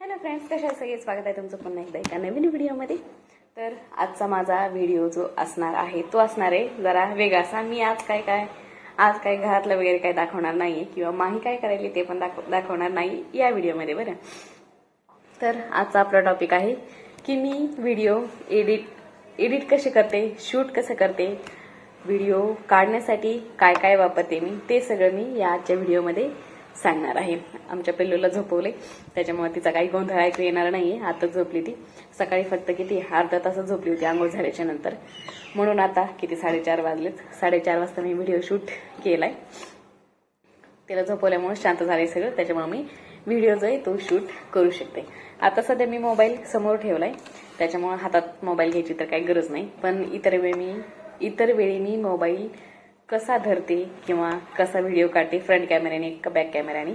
Hello friends कशा सगळे स्वागत आहे तुमचं पुन्हा एकदा एका नवीन व्हिडिओमध्ये. तर आजचा माझा व्हिडिओ जो असणार आहे तो असणार आहे जरा वेगळा असा मी आज काय काय आज काय घरातलं वगैरे काय दाखवणार नाही किंवा माही काय करायली ते पण दाखव दाखवणार नाही या व्हिडिओमध्ये बरं. तर आजचा आपला टॉपिक आहे की मी व्हिडिओ एडिट एडिट कसे करते शूट कसं करते व्हिडिओ काढण्यासाठी काय काय वापरते मी ते सगळं मी या आजच्या व्हिडिओमध्ये सांगणार आहे. आमच्या पिल्लूला झोपवले. त्याच्यामुळे तिचा काही गोंधळ ऐकू येणार नाहीये. आता झोपली ती. सकाळी फक्त किती? अर्धा तासच झोपली होती आंघोळ झाल्याच्यानंतर. म्हणून आता किती? साडेचार वाजलेत. साडेचार वाजता मी व्हिडिओ शूट केलाय. तिला झोपवल्यामुळे शांत झाले सगळं. त्याच्यामुळे मी व्हिडिओ जो आहे तो शूट करू शकते. आता सध्या मी मोबाईल समोर ठेवलाय. त्याच्यामुळे हातात मोबाईल घ्यायची तर काही गरज नाही. पण इतर वेळी मी इतर वेळी मी मोबाईल कसा धरते किंवा कसा व्हिडिओ काढते फ्रंट कॅमेऱ्याने का बॅक कॅमेऱ्याने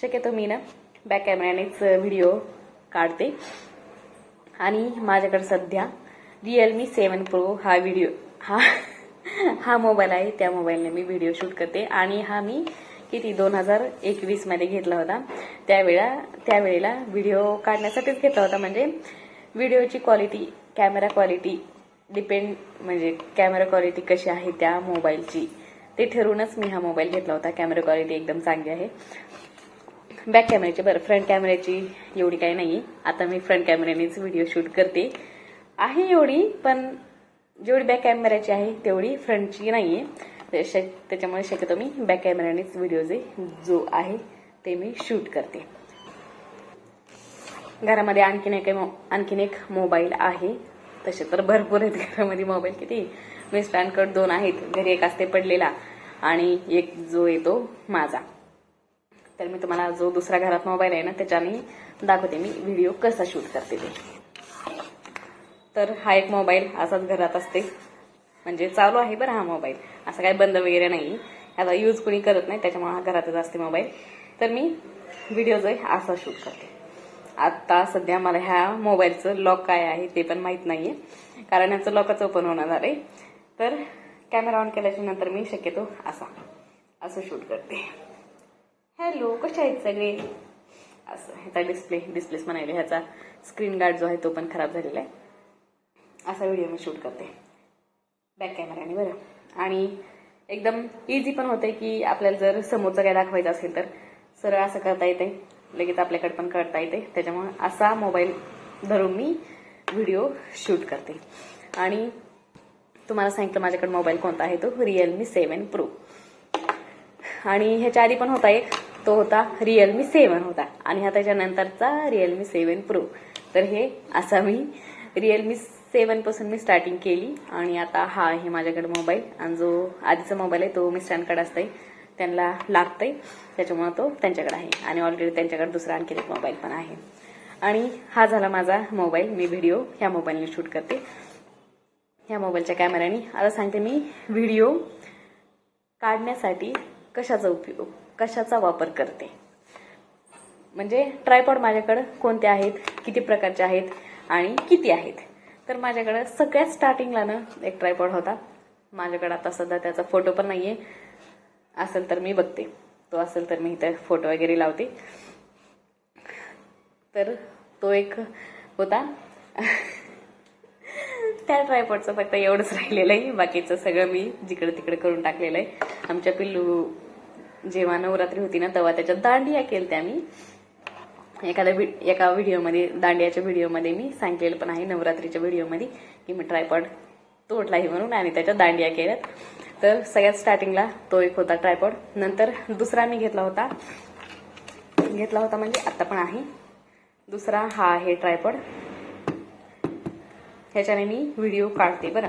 शक्यतो मी ना बॅक कॅमेऱ्यानेच व्हिडिओ काढते. आणि माझ्याकडे सध्या रिअलमी सेवन प्रो हा व्हिडिओ हा हा मोबाईल आहे. त्या मोबाईलने मी व्हिडिओ शूट करते. आणि हा मी किती दोन हजार एकवीसमध्ये घेतला होता. त्यावेळा त्यावेळेला व्हिडिओ काढण्यासाठीच घेतला होता. म्हणजे व्हिडिओची क्वालिटी कॅमेरा क्वालिटी डिपेंड म्हणजे कॅमेरा क्वालिटी कशी आहे त्या मोबाईलची. ते ठरवूनच मी हा मोबाईल घेतला होता. कॅमेरा क्वालिटी एकदम चांगली आहे. बॅक कॅमेऱ्याची बरं फ्रंट कॅमेऱ्याची एवढी काही नाही आता मी फ्रंट कॅमेऱ्यानेच व्हिडिओ शूट करते. आहे एवढी पण जेवढी बॅक कॅमेऱ्याची आहे तेवढी फ्रंटची नाही आहे त्याच्यामुळे शक्यतो मी बॅक कॅमेऱ्यानेच व्हिडिओ जे जो आहे ते मी शूट करते. घरामध्ये आणखीन एक आणखीन एक मोबाईल आहे. तसे तर भरपूर आहेत घरामध्ये मोबाईल किती? मी स्टँड कट दोन आहेत. घरी एक असते पडलेला आणि एक जो येतो माझा. तर मी तुम्हाला जो दुसऱ्या घरात मोबाईल आहे ना त्याच्याने दाखवते मी व्हिडिओ कसा शूट करते ते. तर हा एक मोबाईल असाच घरात असते. म्हणजे चालू आहे बरं हा मोबाईल. असा काही बंद वगैरे नाही. याचा यूज कोणी करत नाही त्याच्यामुळे हा घरातच असते मोबाईल. तर मी व्हिडिओ जो आहे असा शूट करते. आता सध्या मला ह्या मोबाईलचं लॉक काय आहे ते पण माहीत नाहीये. कारण याचं लॉकच ओपन होणार आहे. तर कॅमेरा ऑन केल्याच्यानंतर मी शक्यतो असा असं शूट करते. हॅलो कसे आहेत सगळे? असं ह्याचा डिस्प्ले डिस्प्लेस म्हणायला ह्याचा स्क्रीन गार्ड जो आहे तो पण खराब झालेला आहे. असा व्हिडिओ मी शूट करते. बॅक कॅमेऱ्याने बरं. आणि एकदम इझी पण होते की आपल्याला जर समोरचं काय दाखवायचं असेल तर सरळ असं करता येते लगेच आपल्याकडे पण करता येते. त्याच्यामुळे असा मोबाईल धरून मी व्हिडिओ शूट करते. आणि तुम्हाला सांगितलं माझ्याकडे मोबाईल कोणता आहे तो? रिअलमी सेवन प्रो आणि ह्याच्या आधी पण होता एक. तो होता रिअलमी सेवन होता. आणि हा त्याच्यानंतरचा रिअलमी सेवन प्रो तर हे असा मी रिअलमी सेवनपासून मी स्टार्टिंग केली. आणि आता हा आहे माझ्याकडे मोबाईल. आणि जो आधीचा मोबाईल आहे तो मिस्टरांकडे असतंय. त्यांना लागतंय. त्याच्यामुळे तो त्यांच्याकडे आहे. आणि ऑलरेडी त्यांच्याकडे दुसरा आणखी एक मोबाईल पण आहे. आणि हा झाला माझा मोबाईल मी व्हिडिओ ह्या मोबाईलने शूट करते. ह्या मोबाईलच्या कॅमेऱ्याने आता सांगते मी व्हिडिओ काढण्यासाठी कशाचा उपयोग कशाचा वापर करते. म्हणजे ट्रायपॉड माझ्याकडं कोणते आहेत किती प्रकारचे आहेत आणि किती आहेत. तर माझ्याकडं सगळ्यात स्टार्टिंगला ना एक ट्रायपॉड होता. माझ्याकडं आता सध्या त्याचा फोटो पण नाहीये. असेल तर मी बघते. तो असेल तर मी इथे फोटो वगैरे लावते. तर तो एक होता. त्या ट्रायपॉडचं फक्त एवढंच राहिलेलं आहे. बाकीचं सगळं मी जिकडं तिकडं करून टाकलेलं आहे. आमच्या पिल्लू जेव्हा नवरात्री होती ना तेव्हा त्याच्यात दांडिया केल्या मी. एखाद्या एका व्हिडिओमध्ये दांडियाच्या व्हिडिओमध्ये मी सांगितलेलं पण आहे नवरात्रीच्या व्हिडिओमध्ये की मी ट्रायपॉड तोडलाही म्हणून आणि त्याच्या दांडिया केल्यात. तर सगळ्यात स्टार्टिंगला तो एक होता ट्रायपॉड नंतर दुसरा मी घेतला होता. घेतला होता म्हणजे आत्ता पण आहे. दुसरा हा आहे ट्रायपॉड ह्याच्याने मी व्हिडिओ काढते बरं.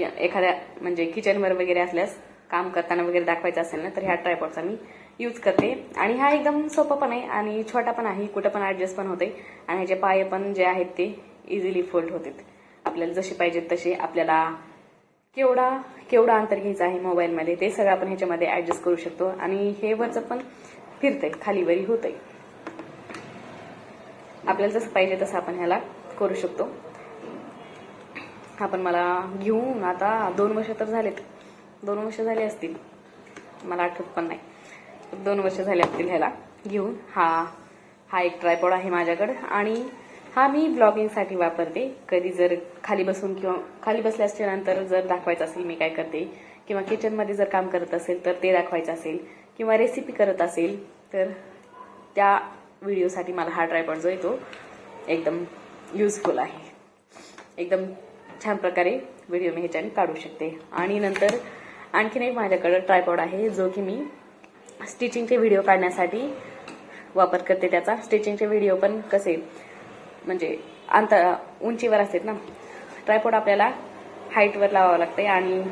एखाद्या म्हणजे किचनवर वगैरे असल्यास काम करताना वगैरे दाखवायचं असेल ना तर ह्या ट्रायपॉडचा मी यूज करते. आणि हा एकदम सोपा पण आहे आणि छोटा पण आहे कुठं पण ॲडजस्ट पण होते. आणि ह्याचे पाय पण जे आहेत ते इझिली फोल्ड होतात. आपल्याला जसे पाहिजेत तसे आपल्याला केवढा केवढा अंतर घ्यायचं आहे मोबाईलमध्ये ते सगळं आपण ह्याच्यामध्ये ॲडजस्ट करू शकतो. आणि हे वरचं पण फिरतंय खालीवरी होतंय. आपल्याला जसं पाहिजे तसं आपण ह्याला करू शकतो. आपण मला घेऊन आता दोन वर्ष तर झालेत. दोन वर्ष झाले असतील. मला आठवत पण नाही. दोन वर्ष झाले असतील ह्याला घेऊन. हा हा एक ट्रायपॉड आहे माझ्याकडं. आणि हा मी ब्लॉगिंगसाठी वापरते. कधी जर खाली बसून किंवा खाली बसल्याच्या नंतर जर दाखवायचं असेल मी काय करते किंवा किचनमध्ये जर काम करत असेल तर ते दाखवायचं असेल किंवा रेसिपी करत असेल तर त्या व्हिडिओसाठी मला हा ट्रायपॉड जो आहे तो एकदम युजफुल आहे. एकदम छान प्रकारे व्हिडिओ मी ह्याच्याने काढू शकते. आणि नंतर आणखीन एक माझ्याकडं ट्रायपॉड आहे जो की मी स्टिचिंगचे व्हिडिओ काढण्यासाठी वापर करते. त्याचा स्टिचिंगचे व्हिडिओ पण कसे म्हणजे अंतर उंचीवर असतात ना. ट्रायपॉड आपल्याला हाईटवर लावावं लागते आणि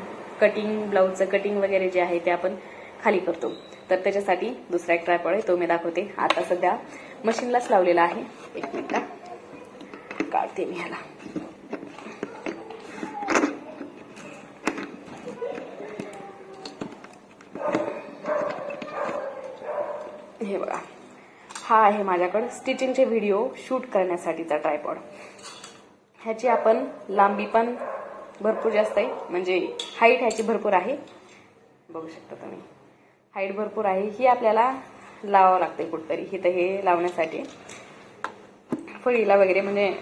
कटिंग ब्लाऊजचं कटिंग वगैरे जे आहे ते आपण खाली करतो. तर त्याच्यासाठी दुसरा एक ट्रायपॉड आहे तो मी दाखवते. आता सध्या मशीनलाच लावलेला आहे. एक मिनिट काढते मी ह्याला. हे बघा. हा आहे माझ्याकडं स्टिचिंगचे व्हिडिओ शूट करण्यासाठीचा ट्रायपॉड. ह्याची आपण लांबी पण भरपूर जास्त आहे. म्हणजे हाईट ह्याची भरपूर आहे. बघू शकता तुम्ही. हाईट भरपूर आहे. ही आपल्याला लावावं लागते कुठतरी. इथं हे लावण्यासाठी. फळीला वगैरे म्हणजे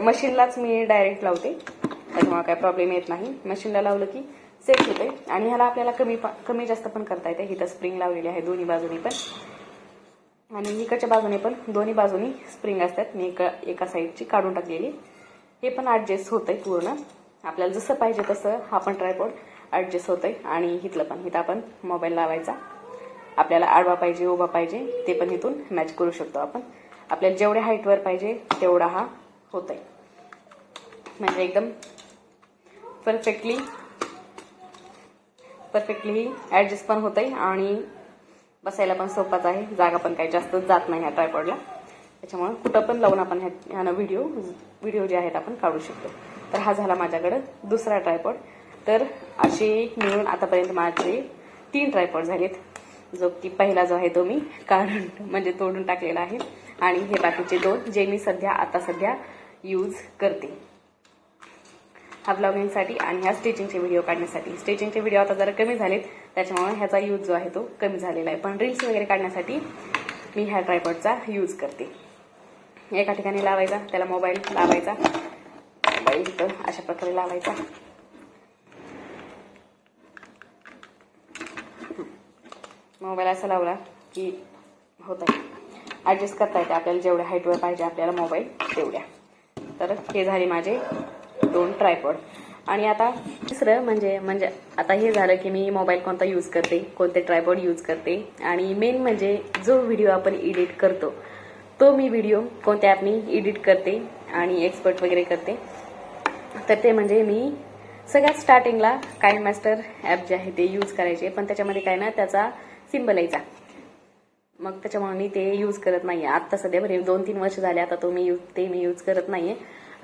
मशीनलाच मी डायरेक्ट लावते. त्याच्यामुळे काय प्रॉब्लेम येत नाही. मशीनला लावलं की सेट होते आणि ह्याला आपल्याला कमी कमी जास्त पण करता येते इथं स्प्रिंग लावलेली आहे. दोन्ही बाजूनी पण. आणि इकडच्या बाजूने पण दोन्ही बाजूनी स्प्रिंग असतात. मी एका एका साईडची काढून टाकलेली. हे पण ॲडजस्ट आहे पूर्ण. आपल्याला जसं पाहिजे तसं हा पण ट्रायपॉड ॲडजस्ट आहे आणि इथलं पण इथं आपण मोबाईल लावायचा. आपल्याला आडवा पाहिजे उभा पाहिजे ते पण इथून मॅच करू शकतो आपण. आपल्याला जेवढ्या हाईटवर पाहिजे तेवढा हा होत आहे म्हणजे एकदम परफेक्टली परफेक्टली ॲडजस्ट पण होत आहे आणि बसायला पण सोपाच आहे. जागा पण काही जास्त जात नाही ह्या ट्रायपॉडला त्याच्यामुळं कुठं पण लावून आपण ह्या ह्यानं व्हिडिओ व्हिडिओ जे आहेत आपण काढू शकतो. तर हा झाला माझ्याकडं दुसरा ट्रायपॉड तर असे मिळून आतापर्यंत माझे तीन ट्रायपॉड झालेत. जो की पहिला जो आहे तो मी काढून म्हणजे तोडून टाकलेला आहे. आणि हे बाकीचे दोन जे मी सध्या आता सध्या यूज करते. हा ब्लॉगिंगसाठी आणि ह्या स्टिचिंगचे व्हिडिओ काढण्यासाठी. स्टिचिंगचे व्हिडिओ आता जरा कमी झालेत त्याच्यामुळे ह्याचा यूज जो आहे तो कमी झालेला आहे. पण रील्स वगैरे काढण्यासाठी मी ह्या ट्रायपॉडचा यूज करते. एका ठिकाणी लावायचा त्याला मोबाईल लावायचा. मोबाईल इथं अशा प्रकारे लावायचा. मोबाईल असा लावला की होत आहे. ॲडजस्ट करता येते आपल्याला जेवढ्या हाईटवर पाहिजे आपल्याला मोबाईल तेवढ्या. तर हे झाले माझे दोन ट्रायपॉड. आणि आता तिसरं म्हणजे म्हणजे आता हे झालं की मी मोबाईल कोणता यूज करते कोणते ट्रायपॉड यूज करते. आणि मेन म्हणजे जो व्हिडिओ आपण एडिट करतो तो मी व्हिडिओ कोणत्या ॲपनी एडिट करते आणि एक्सपर्ट वगैरे करते. तर ते म्हणजे मी सगळ्यात स्टार्टिंगला काइन मास्टर ॲप जे आहे ते यूज करायचे पण त्याच्यामध्ये काय ना त्याचा सिम्बल यायचा. मग त्याच्यामुळे मी ते यूज करत नाहीये. आता सध्या बरे दोन तीन वर्ष झाले आता तो मी यूज ते मी यूज करत नाहीये.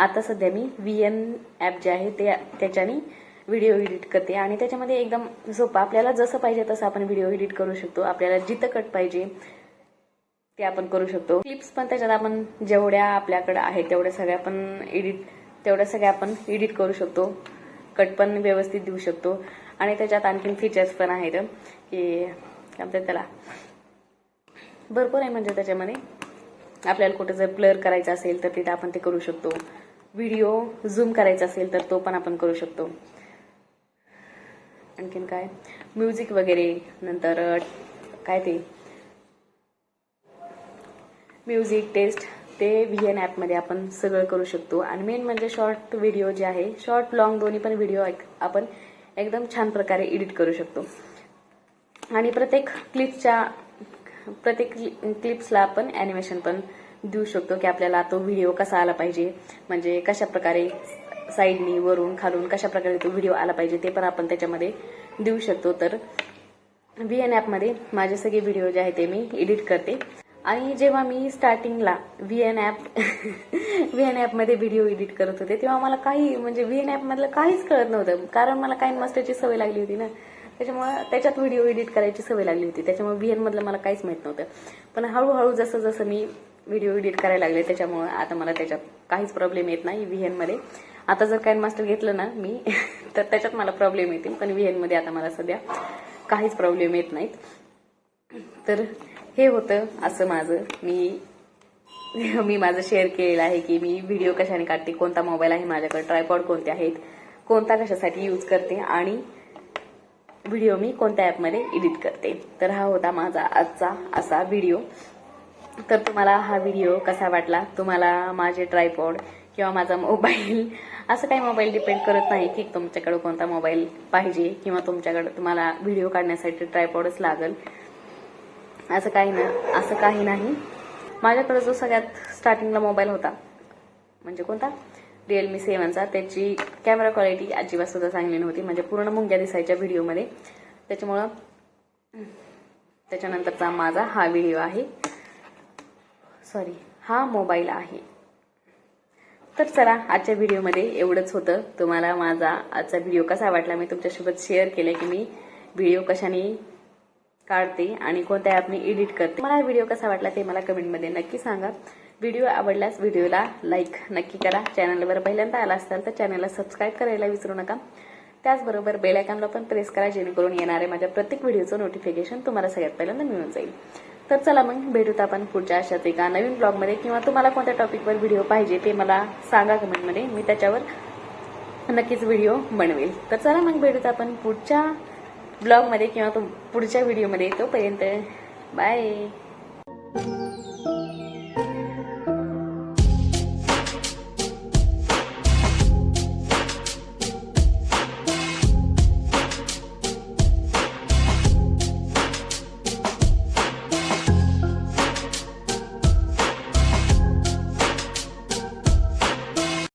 आता सध्या मी व्ही एन ॲप जे आहे ते त्याच्याने व्हिडिओ एडिट करते. आणि त्याच्यामध्ये एकदम सोपं आपल्याला जसं पाहिजे तसं आपण व्हिडिओ एडिट करू शकतो. आपल्याला जिथं कट पाहिजे ते आपण करू शकतो. क्लिप्स पण त्याच्यात आपण जेवढ्या आपल्याकडे आहेत तेवढ्या सगळ्या आपण एडिट तेवढ्या सगळ्या आपण एडिट करू शकतो. कट पण व्यवस्थित देऊ शकतो. आणि त्याच्यात आणखीन फीचर्स पण आहेत की काय म्हणतात त्याला? भरपूर आहे म्हणजे त्याच्यामध्ये. आपल्याला कुठे जर ब्लर करायचं असेल तर तिथे आपण ते करू शकतो. व्हिडिओ झूम करायचा असेल तर तो पण आपण करू शकतो. आणखीन काय? म्युझिक वगैरे नंतर काय ते? म्युझिक टेस्ट ते व्ही एन ॲपमध्ये आपण सगळं करू शकतो. आणि मेन म्हणजे शॉर्ट व्हिडिओ जे आहे शॉर्ट लॉंग दोन्ही पण व्हिडिओ आपण एकदम छान प्रकारे एडिट करू शकतो. आणि प्रत्येक क्लिपच्या प्रत्येक क्लिप्सला आपण ॲनिमेशन पण देऊ शकतो की आपल्याला तो व्हिडिओ कसा आला पाहिजे. म्हणजे कशा प्रकारे साईडनी वरून खालून कशा प्रकारे तो व्हिडिओ आला पाहिजे ते पण आपण त्याच्यामध्ये देऊ शकतो. तर व्ही एन ॲपमध्ये माझे सगळे व्हिडिओ जे आहे ते मी एडिट करते. आणि जेव्हा मी स्टार्टिंगला V N app V N ॲपमध्ये व्हिडिओ एडिट करत होते तेव्हा मला काही म्हणजे व्ही एन ॲपमधलं काहीच कळत नव्हतं. कारण मला काही मास्टरची सवय लागली होती ना. त्याच्यामुळे त्याच्यात व्हिडिओ एडिट करायची सवय लागली होती. त्याच्यामुळे व्ही एनमधलं मला काहीच माहीत नव्हतं. पण हळूहळू जसं जसं मी व्हिडिओ एडिट करायला लागले त्याच्यामुळे आता मला त्याच्यात काहीच प्रॉब्लेम येत नाही व्ही एनमध्ये आता जर कॅन मास्टर घेतलं ना मी तर त्याच्यात मला प्रॉब्लेम येतील. पण व्ही एनमध्ये आता मला सध्या काहीच प्रॉब्लेम येत नाहीत. तर हे होतं असं माझं. मी मी माझं शेअर केलेलं आहे की मी व्हिडिओ कशाने काढते कोणता मोबाईल आहे माझ्याकडे ट्रायपॉड कोणते आहेत कोणता कशासाठी यूज करते आणि व्हिडिओ मी कोणत्या ॲपमध्ये एडिट करते. तर हा होता माझा आजचा असा व्हिडिओ. तर तुम्हाला हा व्हिडिओ कसा वाटला? तुम्हाला माझे ट्रायपॉड किंवा माझा मोबाईल असं काही मोबाईल डिपेंड करत नाही की तुमच्याकडे कोणता मोबाईल पाहिजे किंवा तुमच्याकडे तुम्हाला व्हिडिओ काढण्यासाठी ट्रायपॉडच लागल. असं काही ना असं काही नाही. माझ्याकडे जो सगळ्यात स्टार्टिंगला मोबाईल होता. म्हणजे कोणता? रिअलमी सेवनचा त्याची कॅमेरा क्वालिटी अजिबात सुद्धा चांगली नव्हती. म्हणजे पूर्ण मुंग्या दिसायच्या व्हिडिओमध्ये त्याच्यामुळं त्याच्यानंतरचा माझा हा व्हिडिओ आहे. सॉरी हा मोबाईल आहे. तर चला आजच्या व्हिडिओमध्ये एवढंच होतं. तुम्हाला माझा आजचा व्हिडिओ कसा वाटला मी तुमच्यासोबत शेअर केला की मी व्हिडिओ कशाने काढते आणि कोणत्या ॲपने एडिट करते. मला हा व्हिडिओ कसा वाटला ते मला कमेंटमध्ये नक्की सांगा. व्हिडिओ आवडल्यास व्हिडिओला लाईक नक्की करा. चॅनलवर पहिल्यांदा आला असाल तर चॅनलला सबस्क्राईब करायला विसरू नका. त्याचबरोबर बेल आयकॉनला पण प्रेस करा जेणेकरून येणारे माझ्या प्रत्येक व्हिडिओचं नोटिफिकेशन तुम्हाला सगळ्यात पहिल्यांदा मिळून जाईल. तर चला मग भेटूत आपण पुढच्या अशाच एका नवीन ब्लॉगमध्ये किंवा तुम्हाला कोणत्या टॉपिकवर व्हिडिओ पाहिजे ते मला सांगा कमेंटमध्ये मी त्याच्यावर नक्कीच व्हिडिओ बनवेल. तर चला मग भेटूत आपण पुढच्या ब्लॉगमध्ये किंवा तुम पुढच्या व्हिडिओमध्ये तोपर्यंत बाय